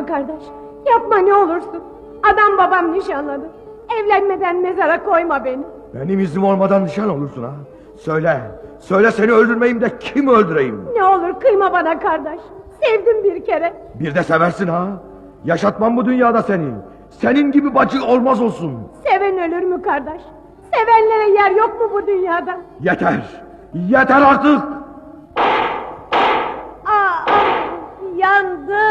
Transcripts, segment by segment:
Yapma kardeş. Yapma ne olursun. Adam babam nişanladı. Evlenmeden mezara koyma beni. Benim iznim olmadan nişan olursun ha. Söyle. Söyle seni öldürmeyeyim de kim öldüreyim? Ne olur kıyma bana kardeş. Sevdim bir kere. Bir de seversin ha. Yaşatmam bu dünyada seni. Senin gibi bacı olmaz olsun. Seven ölür mü kardeş? Sevenlere yer yok mu bu dünyada? Yeter. Yeter artık. Aa, yandım.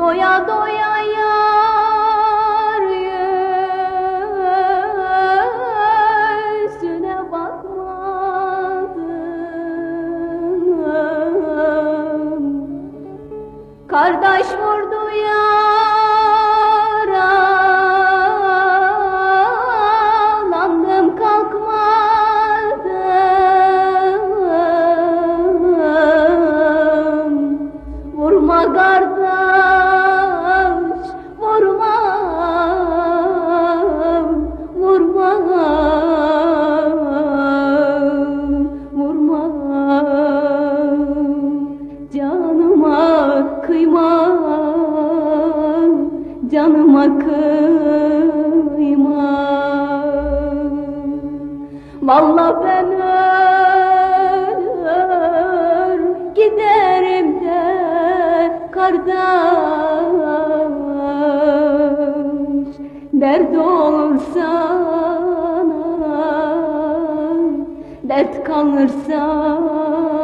Doya doya yar yüzüne bakmadım. Kardeş vurdu yaralandım kalkmadım kıyma canıma kıyma Vallahi ben ölür giderim de kardeş. Dert olur sana Dert kalır Zalim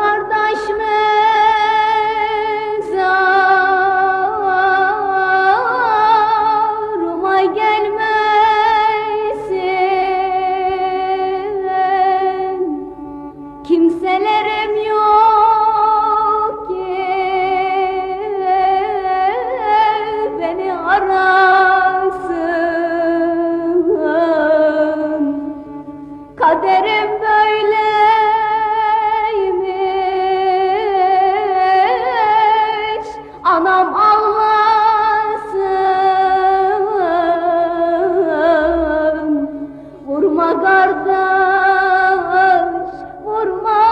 kardeş kardeş Vurma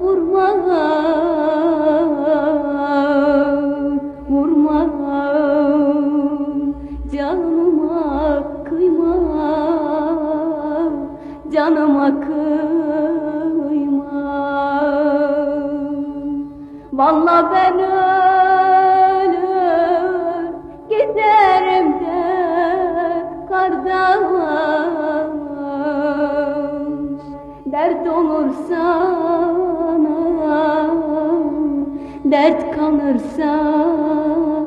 Vurma Vurma Canıma kıyma Canıma kıyma Vallahi ben ölür giderim de kardeş Dert olur sana Dert kalır sana